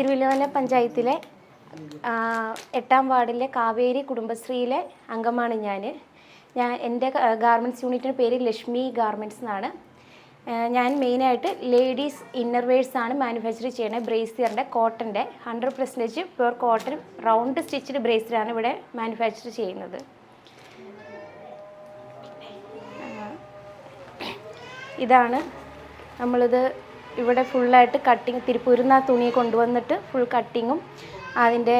തിരുവല്ലമല പഞ്ചായത്തിലെ എട്ടാം വാർഡിലെ കാവേരി കുടുംബശ്രീയിലെ അംഗമാണ് ഞാൻ. ഞാൻ എന്റെ ഗാർമെന്റ്സ് യൂണിറ്റിന്റെ പേര് ലക്ഷ്മി ഗാർമെന്റ്സ് എന്നാണ്. ഞാൻ മെയിനായിട്ട് ലേഡീസ് ഇന്നർവേഴ്സ് ആണ് മാനുഫാക്ചർ ചെയ്യുന്നത്. ബ്രേസിയറിന്റെ കോട്ടന്റെ hundred percentage pure cotton round stitched ബ്രേസിയറാണ് ഇവിടെ മാനുഫാക്ചർ ചെയ്യുന്നത്. ഇതാണ് നമ്മളിത് ഇവിടെ ഫുള്ളായിട്ട് കട്ടിങ് തിരുപ്പൂരുന്ന തുണി കൊണ്ടുവന്നിട്ട് ഫുൾ കട്ടിങ്ങും അതിന്റെ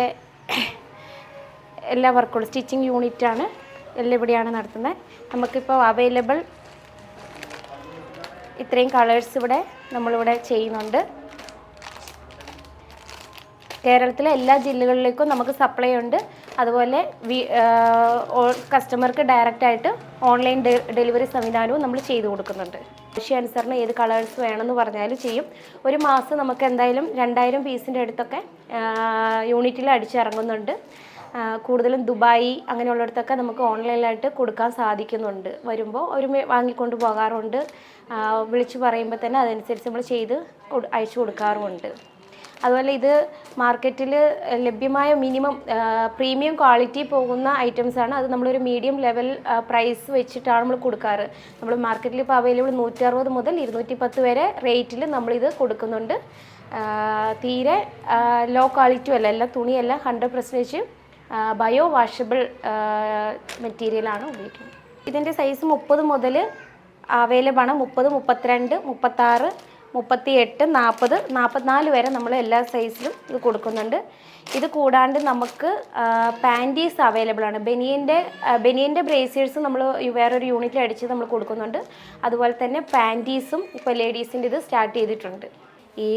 എല്ലാ വർക്കുകളും സ്റ്റിച്ചിങ് യൂണിറ്റാണ് എല്ലാം ഇവിടെയാണ് നടത്തുന്നത്. നമുക്കിപ്പോൾ അവൈലബിൾ ഇത്രയും കളേഴ്സ് ഇവിടെ നമ്മളിവിടെ ചെയ്യുന്നുണ്ട്. കേരളത്തിലെ എല്ലാ ജില്ലകളിലേക്കും നമുക്ക് സപ്ലൈ ഉണ്ട്. അതുപോലെ കസ്റ്റമർക്ക് ഡയറക്റ്റായിട്ട് ഓൺലൈൻ ഡെലിവറി സംവിധാനവും നമ്മൾ ചെയ്തു കൊടുക്കുന്നുണ്ട്. ആവശ്യാനുസരണം ഏത് കളേഴ്സ് വേണമെന്ന് പറഞ്ഞാലും ചെയ്യും. ഒരു മാസം നമുക്ക് എന്തായാലും രണ്ടായിരം പീസിന്റെ അടുത്തൊക്കെ യൂണിറ്റിൽ അടിച്ചിറങ്ങുന്നുണ്ട്. കൂടുതലും ദുബായി അങ്ങനെയുള്ളിടത്തൊക്കെ നമുക്ക് ഓൺലൈനിലായിട്ട് കൊടുക്കാൻ സാധിക്കുന്നുണ്ട്. വരുമ്പോൾ ഒരു വാങ്ങിക്കൊണ്ട് പോകാറുണ്ട്. വിളിച്ച് പറയുമ്പോൾ തന്നെ അതനുസരിച്ച് നമ്മൾ ചെയ്ത് അയച്ചു കൊടുക്കാറുമുണ്ട്. അതുപോലെ ഇത് മാർക്കറ്റിൽ ലഭ്യമായ മിനിമം പ്രീമിയം ക്വാളിറ്റി പോകുന്ന ഐറ്റംസ് ആണ്. അത് നമ്മളൊരു മീഡിയം ലെവൽ പ്രൈസ് വെച്ചിട്ടാണ് നമ്മൾ കൊടുക്കാറ്. നമ്മൾ മാർക്കറ്റിൽ ഇപ്പോൾ അവൈലബിൾ നൂറ്ററുപത് മുതൽ ഇരുന്നൂറ്റി പത്ത് വരെ റേറ്റിൽ നമ്മളിത് കൊടുക്കുന്നുണ്ട്. തീരെ ലോ ക്വാളിറ്റി അല്ല എല്ലാം തുണിയെല്ലാം ഹൺഡ്രഡ് പെർസെന്റേജ് ബയോ വാഷബിൾ മെറ്റീരിയലാണ് ഉപയോഗിക്കുന്നത്. ഇതിന്റെ സൈസ് മുപ്പത് മുതൽ അവൈലബിൾ ആണ്. മുപ്പത് മുപ്പത്തിരണ്ട് മുപ്പത്താറ് മുപ്പത്തി എട്ട് നാൽപ്പത് നാൽപ്പത്തിനാല് വരെ നമ്മൾ എല്ലാ സൈസിലും ഇത് കൊടുക്കുന്നുണ്ട്. ഇത് കൂടാണ്ട് നമുക്ക് പാന്റീസ് അവൈലബിൾ ആണ്. ബനിയന്റെ ബനിയന്റെ ബ്രേസിയേഴ്സ് നമ്മൾ വേറൊരു യൂണിറ്റിൽ അടിച്ച് നമ്മൾ കൊടുക്കുന്നുണ്ട്. അതുപോലെ തന്നെ പാന്റീസും ഇപ്പോൾ ലേഡീസിന്റെ ഇത് സ്റ്റാർട്ട് ചെയ്തിട്ടുണ്ട്. ഈ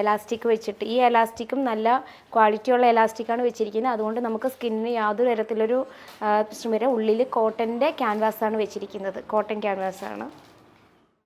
എലാസ്റ്റിക് വെച്ചിട്ട്. ഈ എലാസ്റ്റിക്കും നല്ല ക്വാളിറ്റിയുള്ള എലാസ്റ്റിക്കാണ് വെച്ചിരിക്കുന്നത്. അതുകൊണ്ട് നമുക്ക് സ്കിന്നിന് യാതൊരു തരത്തിലൊരു പ്രശ്നം വരെ ഉള്ളിൽ കോട്ടന്റെ ക്യാൻവാസാണ് വെച്ചിരിക്കുന്നത്. കോട്ടൺ ക്യാൻവാസാണ്